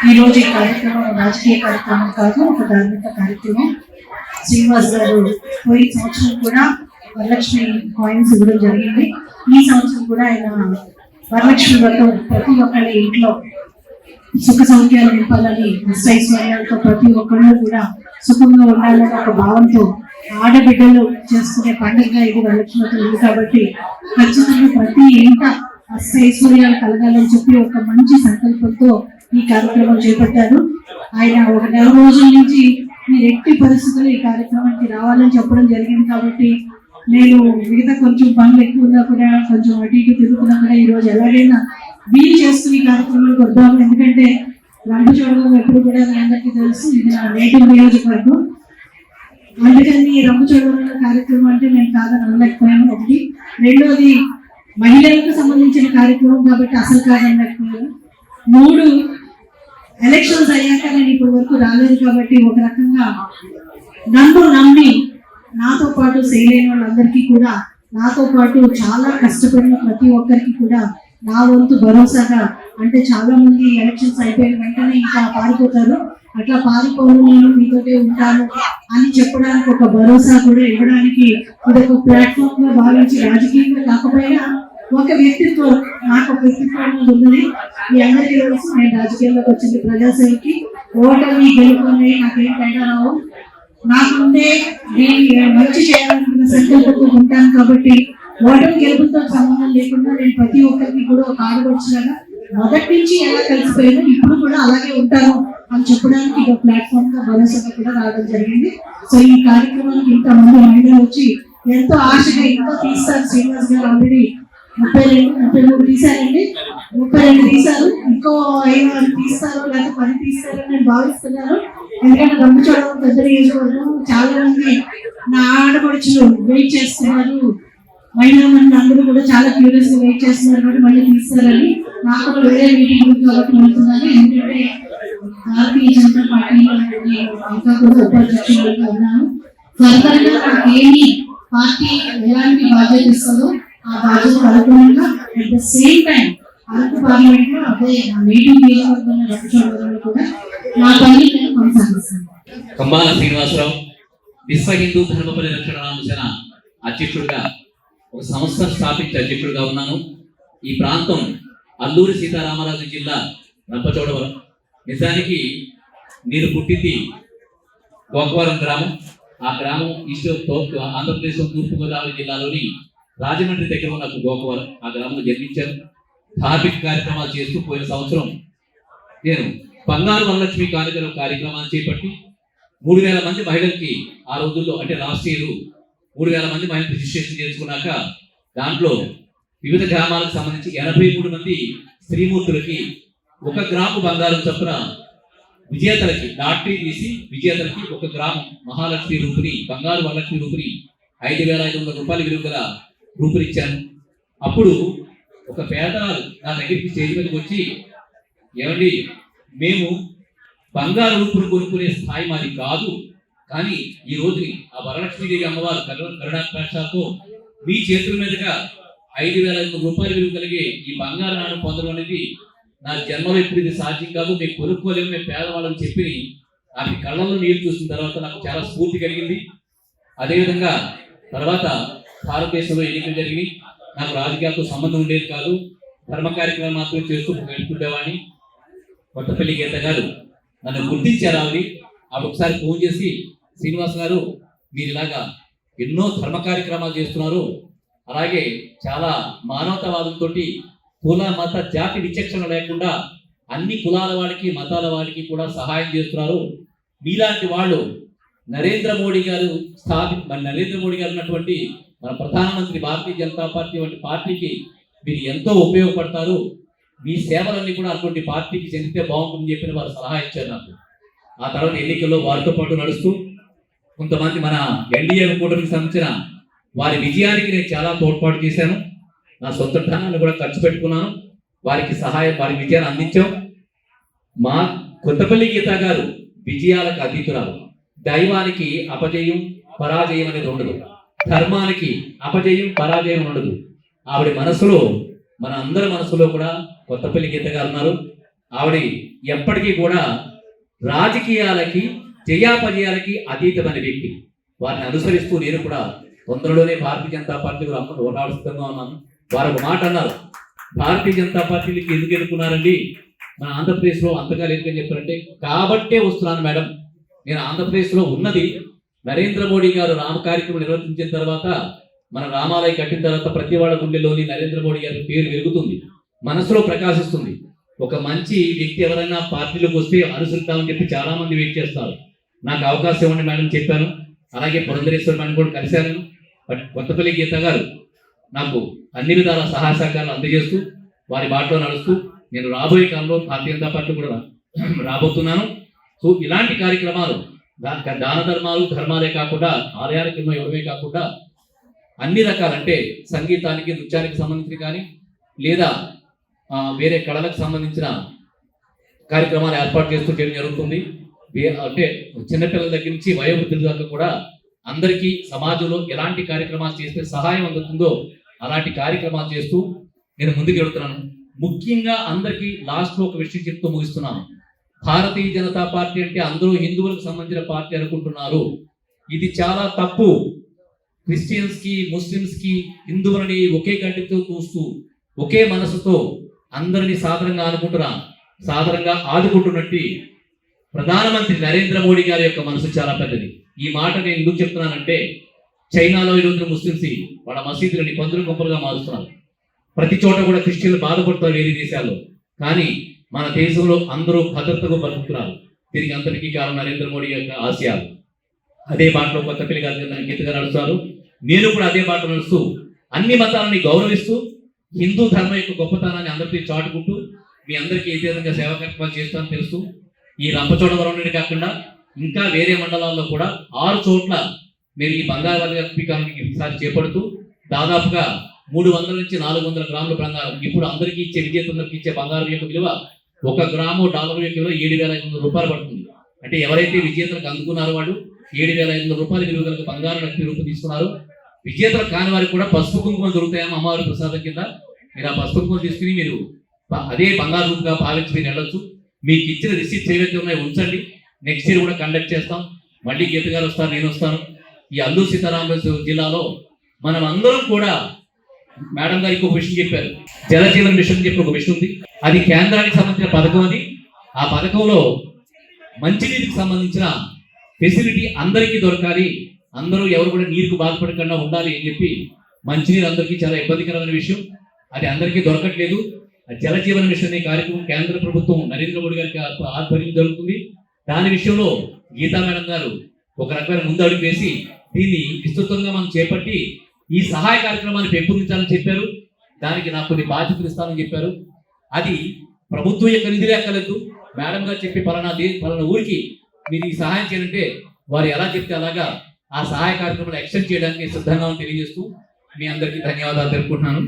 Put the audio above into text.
ఈ రోజు ఈ కార్యక్రమం రాజకీయ కార్యక్రమం కాదు ఒక ధార్మిక కార్యక్రమం. శ్రీనివాస్ గారు పోయిన సంవత్సరం కూడా వరలక్ష్మి కాయిన్స్ ఇవ్వడం జరిగింది. ఈ సంవత్సరం కూడా ఆయన వరలక్ష్మి వ్రతం ప్రతి ఒక్కరి ఇంట్లో సుఖ సౌఖ్యాలు నింపాలని నిశ్చయిస్వర్యాలతో ప్రతి ఒక్కళ్ళు కూడా సుఖంగా ఉండాలని ఒక భావంతో ఆడబిడ్డలు చేసుకునే పండుగ ఇది వరలక్ష్మి వ్రతం ఉంది కాబట్టి ఖచ్చితంగా ప్రతి ఇంట అష్టైశ్వర్యాలు కలగాలని చెప్పి ఒక మంచి సంకల్పంతో ఈ కార్యక్రమం చేపట్టారు. ఆయన ఒక నెల రోజుల నుంచి మీరు ఎట్టి పరిస్థితుల్లో ఈ కార్యక్రమానికి రావాలని చెప్పడం జరిగింది కాబట్టి నేను మిగతా కొంచెం పనులు ఎక్కువ ఉన్నా కూడా కొంచెం అటు ఇటు తిరుగుతున్నా కూడా ఈ రోజు ఎలాగైనా వీలు చేసుకుని ఈ కార్యక్రమానికి వద్దాము ఎందుకంటే రంపచోడవరం ఎప్పుడు కూడా మీ అందరికీ తెలుసు. ఇది నా నేటివ్ నియోజకవర్గం. అందుకని రంపచోడవరం కార్యక్రమం అంటే నేను కాదని అనలేకపోయాను. ఒకటి. రెండోది మహిళలకు సంబంధించిన కార్యక్రమం కాబట్టి అసలు కాదనలేకపోయాను. మూడు ఎలక్షన్స్ అయ్యాక నేను ఇప్పటి వరకు రాలేదు కాబట్టి ఒక రకంగా నన్ను నమ్మి నాతో పాటు చేయలేని వాళ్ళందరికీ కూడా నాతో పాటు చాలా కష్టపడిన ప్రతి ఒక్కరికి కూడా నా వంతు భరోసాగా అంటే చాలా మంది ఎలక్షన్స్ అయిపోయిన వెంటనే ఇంకా పారిపోతారు. అట్లా పారిపోను నేను మీతోటే ఉంటాను అని చెప్పడానికి ఒక భరోసా కూడా ఇవ్వడానికి ఇది ఒక ప్లాట్ఫామ్గా భావించి రాజకీయంగా కాకపోయినా ఒక వ్యక్తిత్వం నాకు ఒక వ్యక్తిత్వం అనేది ఉన్నది. మీ అందరికీ తెలుసు నేను రాజకీయాల్లోకి వచ్చింది ప్రజాసేవకి. ఓటమి గెలుపుని నాకేం తేడా రావు. నాకుండే నేను మంచి చేయాలనుకున్న సంకల్పంతో ఉంటాను కాబట్టి ఓటమి గెలుపుతో సంబంధం లేకుండా నేను ప్రతి ఒక్కరికి కూడా ఒక ఆడపడుచులాగా మొదటి నుంచి ఎలా కలిసిపోయాను ఇప్పుడు కూడా అలాగే ఉంటాను అని చెప్పడానికి ఇక ప్లాట్ఫామ్గా భరోసాగా కూడా రావడం జరిగింది. సో ఈ కార్యక్రమానికి ఇంతమంది మహిళలు వచ్చి ఎంతో ఆశగా ఎంతో తీస్తారు శ్రీనివాస్ గారు ఆల్రెడీ ముప్పై రెండు ముప్పై మూడు తీశారండి. ముప్పై రెండు తీశారు. ఇంకో ఐదు ఆరు తీస్తారు లేకపోతే పది తీస్తారని నేను భావిస్తున్నాను. ఎందుకంటే రంపచోడవరం పెద్ద నియోజకవర్గం. చాలా మంది నా ఆడపడుచులు వెయిట్ చేస్తున్నారు. మహిళా మంది అందరూ కూడా చాలా క్యూరియస్గా వెయిట్ చేస్తున్నారు కాబట్టి మళ్ళీ తీస్తారని. నాకు కూడా వేరే మీటింగ్ ఉంది కాబట్టి వెళ్తున్నాను ఎందుకంటే భారతీయ జనతా పార్టీలో ఇంకా కూడా ఉపాధ్యక్షులుగా ఉన్నాను ఫర్దర్గా నాకు ఏమి పార్టీ ఎలాంటి బాధ్యత ఇస్తుందో ఆ బాధ్యత అనుగుణంగా at the same time Araku పార్లమెంట్లో అదే నా నేటివ్ నియోజకవర్గంలో రక్షణ కూడా నా పని నేను కొనసాగిస్తాను కంబాల శ్రీనివాసరావు విశ్వ హిందూ ధర్మ పరిరక్షణ నామసేన అధ్యక్షుడిగా ఒక సంస్థ స్థాపించి అధ్యక్షుడిగా ఉన్నాను. ఈ ప్రాంతం అల్లూరి సీతారామరాజు జిల్లా రంపచోడవరం నిజానికి నేను పుట్టింది గోకవరం గ్రామం. ఆ గ్రామం ఈస్ట్ తూర్పు ఆంధ్రప్రదేశ్ తూర్పుగోదావరి జిల్లాలోని రాజమండ్రి దగ్గర ఉన్న గోకవరం ఆ గ్రామంలో జన్మించాను ధార్మిక కార్యక్రమాలు చేస్తూ పోయిన సంవత్సరం నేను బంగారు వరలక్ష్మి కానుకల కార్యక్రమాన్ని చేపట్టి మూడు వేల మంది మహిళలకి ఆ రోజుల్లో అంటే లాస్ట్ ఇయర్ మూడు వేల మంది మహిళలు రిజిస్ట్రేషన్ చేసుకున్నాక దాంట్లో వివిధ గ్రామాలకు సంబంధించి ఎనభై మూడు మంది స్త్రీమూర్తులకి ఒక గ్రాము బంగారం చొప్పున విజేతలకి లాటరీ తీసి విజేతలకి ఒక గ్రామం మహాలక్ష్మి రూపుని బంగారు వరలక్ష్మి రూపుని ఐదు వేల ఐదు వందల రూపాయల విలువ గల రూపునిచ్చాను అప్పుడు ఒక పేదరాలు నా దగ్గరికి స్టేజ్ మీదకి వచ్చి ఏమండి మేము బంగారు రూపును కొనుక్కునే స్థాయి మాది కాదు కానీ ఈ రోజుని ఆ వరలక్ష్మీదేవి అమ్మవారు కరుణ మీ చేతుల మీదుగా ఐదు వేల ఐదు రూపాయలు విలువ కలిగే ఈ బంగారు నాణ్యం పొందడం అనేది నా జన్మలో ఇప్పుడు ఇది సాధ్యం కాదు. మేము కొనుక్కోలేము మేము పేదవాళ్ళని చెప్పి ఆమె కళ్ళలో నీళ్ళు చూసిన తర్వాత నాకు చాలా స్ఫూర్తి కలిగింది. అదేవిధంగా తర్వాత భారతదేశంలో ఎన్నికలు జరిగి నాకు రాజకీయాలతో సంబంధం ఉండేది కాదు. ధర్మ కార్యక్రమం మాత్రమే చేస్తూ వెళ్తుండేవాడిని. కొత్తపల్లి గీత గారు నన్ను గుర్తించారు ఆవిడ ఆవిడ ఒకసారి ఫోన్ చేసి శ్రీనివాస్ గారు మీరు ఇలాగా ఎన్నో ధర్మ కార్యక్రమాలు చేస్తున్నారు. అలాగే చాలా మానవతావాదంతో కుల మత జాతి విచక్షణ లేకుండా అన్ని కులాల వాడికి మతాల వాడికి కూడా సహాయం చేస్తున్నారు. మీలాంటి వాళ్ళు నరేంద్ర మోడీ గారు స్థాపి నరేంద్ర మోడీ గారు ఉన్నటువంటి మన ప్రధానమంత్రి భారతీయ జనతా పార్టీ వంటి పార్టీకి మీరు ఎంతో ఉపయోగపడతారు. మీ సేవలన్నీ కూడా అటువంటి పార్టీకి చెందితే బాగుంటుందని చెప్పిన వారు సలహా ఇచ్చారు నాకు. ఆ తర్వాత ఎన్నికల్లో వారితో పాటు నడుస్తూ కొంతమంది మన ఎన్డీఏ కూటమికి సంబంధించిన వారి విజయానికి నేను చాలా తోడ్పాటు చేశాను. నా సొంత ధనాన్ని కూడా ఖర్చు పెట్టుకున్నాను. వారికి సహాయం వారి విజయాన్ని అందించాం. మా కొత్తపల్లి గీత గారు విజయాలకు అతీతురాలు. దైవానికి అపజయం పరాజయం అనేది ఉండదు. ధర్మానికి అపజయం పరాజయం ఉండదు. ఆవిడ మనసులో మన అందరి మనసులో కూడా కొత్తపల్లి గీత గారు ఉన్నారు. ఆవిడ ఎప్పటికీ కూడా రాజకీయాలకి జయాపజయాలకి అతీతమైన వ్యక్తి. వారిని అనుసరిస్తూ నేను కూడా తొందరలోనే భారతీయ జనతా పార్టీ అమ్మ ఓటాడు సిద్ధంగా ఉన్నాను వారు ఒక మాట అన్నారు. భారతీయ జనతా పార్టీకి ఎందుకు ఎన్నుకున్నారండి? మన ఆంధ్రప్రదేశ్లో అంతగా లేదని చెప్పారంటే కాబట్టే వస్తున్నాను మేడం. నేను ఆంధ్రప్రదేశ్లో ఉన్నది నరేంద్ర మోడీ గారు రామ కార్యక్రమం నిర్వర్తించిన తర్వాత మన రామాలయ కట్టిన తర్వాత ప్రతి వాళ్ళ గుండెలోని నరేంద్ర మోడీ గారి పేరు వెలుగుతుంది. మనసులో ప్రకాశిస్తుంది. ఒక మంచి వ్యక్తి ఎవరైనా పార్టీలోకి వస్తే అనుసరిద్దామని చెప్పి చాలా మంది వెయిట్ చేస్తారు. నాకు అవకాశం ఇవ్వండి మేడం చెప్పాను. అలాగే పురంధరేశ్వర మేడం కూడా కలిశాను. బట్ కొత్తపల్లి గీత గారు నాకు అన్ని విధాల సహాయ సహకారాలు అందజేస్తూ వారి బాటలో నడుస్తూ నేను రాబోయే కాలంలో భారతీయ జనతా పార్టీ కూడా రాబోతున్నాను. సో ఇలాంటి కార్యక్రమాలు దా- దాన ధర్మాలు ధర్మాలే కాకుండా ఆలయాలకు ఎన్నో ఇవ్వడమే కాకుండా అన్ని రకాలంటే సంగీతానికి నృత్యానికి సంబంధించిన కానీ లేదా వేరే కళలకు సంబంధించిన కార్యక్రమాలు ఏర్పాటు చేస్తూ చేయడం జరుగుతుంది. అంటే చిన్నపిల్లల దగ్గర నుంచి వయోవృద్ధుల దాకా కూడా అందరికీ సమాజంలో ఎలాంటి కార్యక్రమాలు చేస్తే సహాయం అందుతుందో అలాంటి కార్యక్రమాలు చేస్తూ నేను ముందుకు వెళ్తున్నాను ముఖ్యంగా అందరికీ లాస్ట్లో ఒక విషయం చెప్తూ ముగిస్తున్నాను. భారతీయ జనతా పార్టీ అంటే అందరూ హిందువులకు సంబంధించిన పార్టీ అనుకుంటున్నారు. ఇది చాలా తప్పు. క్రిస్టియన్స్కి ముస్లిమ్స్కి హిందువులని ఒకే గడ్డితో చూస్తూ ఒకే మనసుతో అందరినీ సాధారణంగా అనుకుంటున్నా సాధారణంగా ఆదుకుంటున్నట్టు ప్రధానమంత్రి నరేంద్ర మోడీ గారి యొక్క మనసు చాలా పెద్దది. ఈ మాట నేను ఎందుకు చెప్తున్నానంటే చైనాలో ఈరోజు ముస్లిమ్స్ వాళ్ళ మసీదులని పందులు గొప్పలుగా మారుస్తున్నారు. ప్రతి చోట కూడా క్రిస్టియన్లు బాధపడతారు వేరే దేశాల్లో. కానీ మన దేశంలో అందరూ భద్రతకు బతుకుతున్నారు. దీనికి అంతటికీ కారణం నరేంద్ర మోడీ యొక్క ఆశయాలు. అదే బాటలో కొత్త పిల్లగారు గీతగా నడుస్తారు నేను కూడా అదే బాట నడుస్తూ అన్ని మతాలని గౌరవిస్తూ హిందూ ధర్మం యొక్క గొప్పతనాన్ని అందరికీ చాటుకుంటూ మీ అందరికీ ఏ విధంగా సేవాకర్మాలు కార్యక్రమాలు చేస్తానని తెలుస్తూ ఈ రంపచోడవరం నుండి కాకుండా ఇంకా వేరే మండలాల్లో కూడా ఆరు చోట్ల మీరు ఈ బంగారు వర్గీకరణకి ఈసారి చేపడుతూ దాదాపుగా మూడు వందల నుంచి నాలుగు వందల గ్రాముల బంగారం ఇప్పుడు అందరికీ ఇచ్చే విజేతలకు ఇచ్చే బంగారం యొక్క విలువ ఒక గ్రాము డాలర్ యొక్క విలువ ఏడు వేల ఐదు వందల రూపాయలు పడుతుంది. అంటే ఎవరైతే విజేతలకు అందుకున్నారో వాళ్ళు ఏడు వేల ఐదు వందల రూపాయల విలువ గల బంగారం నక్కి రూపు తీసుకున్నారు. విజేతలు కాని వారికి కూడా పసుపు కుంకుమలు దొరుకుతాయని అమ్మవారి ప్రసాదం కింద? మీరు ఆ పసుపు కుంకుమలు తీసుకుని మీరు అదే బంగారు రూపుగా భావించి మీరు వెళ్ళొచ్చు. మీకు ఇచ్చిన రిసీప్ట్స్ ఏవైతే ఉన్నాయో ఉంచండి. నెక్స్ట్ ఇయర్ కూడా కండక్ట్ చేస్తాం. మళ్ళీ గీత గారు వస్తారు నేను వస్తాను. ఈ అల్లూరు సీతారామరాజు జిల్లాలో మనం అందరం కూడా మేడం గారు ఇంకొక విషయం చెప్పారు. జలజీవన్ మిషన్ చెప్పి ఒక విషయం ఉంది. అది కేంద్రానికి సంబంధించిన పథకం అది. ఆ పథకంలో మంచినీటికి సంబంధించిన ఫెసిలిటీ అందరికీ దొరకాలి. అందరూ ఎవరు కూడా నీరుకు బాధపడకుండా ఉండాలి అని చెప్పి మంచినీరు అందరికీ చాలా ఇబ్బందికరమైన విషయం. అది అందరికీ దొరకట్లేదు. ఆ మిషన్ అనే కార్యక్రమం కేంద్ర ప్రభుత్వం నరేంద్ర మోడీ గారికి ఆధ్వర్యం జరుగుతుంది. దాని విషయంలో గీతా మేడం గారు ఒక రకమైన ముందడుగు వేసి దీన్ని విస్తృతంగా మనం చేపట్టి ఈ సహాయ కార్యక్రమాన్ని పెంపొందించాలని చెప్పారు. దానికి నాకు కొన్ని బాధ్యతలు ఇస్తానని చెప్పారు. అది ప్రభుత్వం యొక్క నిధులు ఎక్కలేదు మేడం గారు చెప్పి పలానా దే పలానా ఊరికి మీరు ఈ సహాయం చేయాలంటే వారు ఎలా చెప్తే అలాగా ఆ సహాయ కార్యక్రమాలు ఎక్స్టెండ్ చేయడానికి సిద్ధంగా తెలియజేస్తూ మీ అందరికీ ధన్యవాదాలు తెలుపుకుంటున్నాను.